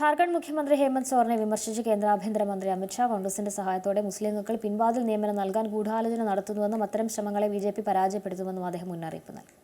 ഝാർഖണ്ഡ് മുഖ്യമന്ത്രി ഹേമന്ത് സോറനെ വിമർശിച്ച് കേന്ദ്ര ആഭ്യന്തരമന്ത്രി അമിത്ഷാ കോൺഗ്രസിന്റെ സഹായത്തോടെ മുസ്ലിംകൾക്ക് പിൻവാതിൽ നിയമനം നൽകാൻ ഗൂഢാലോചന നടത്തുന്നുവെന്നും അത്തരം ശ്രമങ്ങളെ ബി ജെ പി പരാജയപ്പെടുത്തുമെന്നും അദ്ദേഹം മുന്നറിയിപ്പ് നൽകി.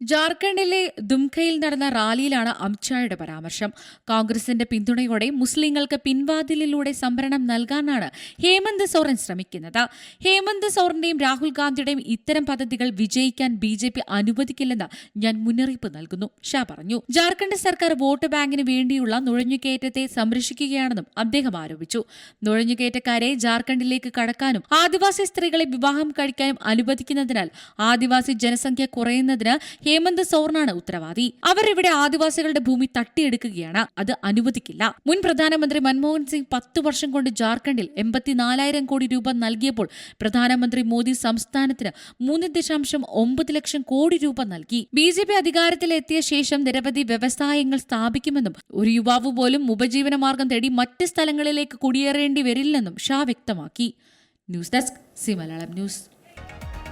ജാർഖണ്ഡിലെ ദുംഖയിൽ നടന്ന റാലിയിലാണ് അമിത്ഷായുടെ പരാമർശം. കോൺഗ്രസിന്റെ പിന്തുണയോടെ മുസ്ലിങ്ങൾക്ക് പിൻവാതിലിലൂടെ സംവരണം നൽകാനാണ് ഹേമന്ത് സോറൻ ശ്രമിക്കുന്നത്. ഹേമന്ത് സോറന്റെയും രാഹുൽ ഗാന്ധിയുടെയും ഇത്തരം പദ്ധതികൾ വിജയിക്കാൻ ബി ജെ പി അനുവദിക്കില്ലെന്ന് ഞാൻ മുന്നറിയിപ്പ് നൽകുന്നു. ഷാ പറഞ്ഞു. ജാർഖണ്ഡ് സർക്കാർ വോട്ട് ബാങ്കിന് വേണ്ടിയുള്ള നുഴഞ്ഞുകയറ്റത്തെ സംരക്ഷിക്കുകയാണെന്നും അദ്ദേഹം ആരോപിച്ചു. നുഴഞ്ഞുകയറ്റക്കാരെ ജാർഖണ്ഡിലേക്ക് കടക്കാനും ആദിവാസി സ്ത്രീകളെ വിവാഹം കഴിക്കാനും അനുവദിക്കുന്നതിനാൽ ആദിവാസി ജനസംഖ്യ കുറയുന്നതിന് ഹേമന്ത് സോർണാണ് ഉത്തരവാദി. അവർ ഇവിടെ ആദിവാസികളുടെ ഭൂമി തട്ടിയെടുക്കുകയാണ്. അത് അനുവദിക്കില്ല. മുൻ പ്രധാനമന്ത്രി മൻമോഹൻ സിംഗ് പത്ത് വർഷം കൊണ്ട് ജാർഖണ്ഡിൽ എൺപത്തിനാലായിരം കോടി രൂപ നൽകിയപ്പോൾ പ്രധാനമന്ത്രി മോദി സംസ്ഥാനത്തിന് മൂന്ന് ദശാംശം ഒമ്പത് ലക്ഷം കോടി രൂപ നൽകി. ബി ജെ പി അധികാരത്തിലെത്തിയ ശേഷം നിരവധി വ്യവസായങ്ങൾ സ്ഥാപിക്കുമെന്നും ഒരു യുവാവ് പോലും ഉപജീവന മാർഗം തേടി മറ്റ് സ്ഥലങ്ങളിലേക്ക് കുടിയേറേണ്ടി വരില്ലെന്നും ഷാ വ്യക്തമാക്കി. News desk C Malayalam news.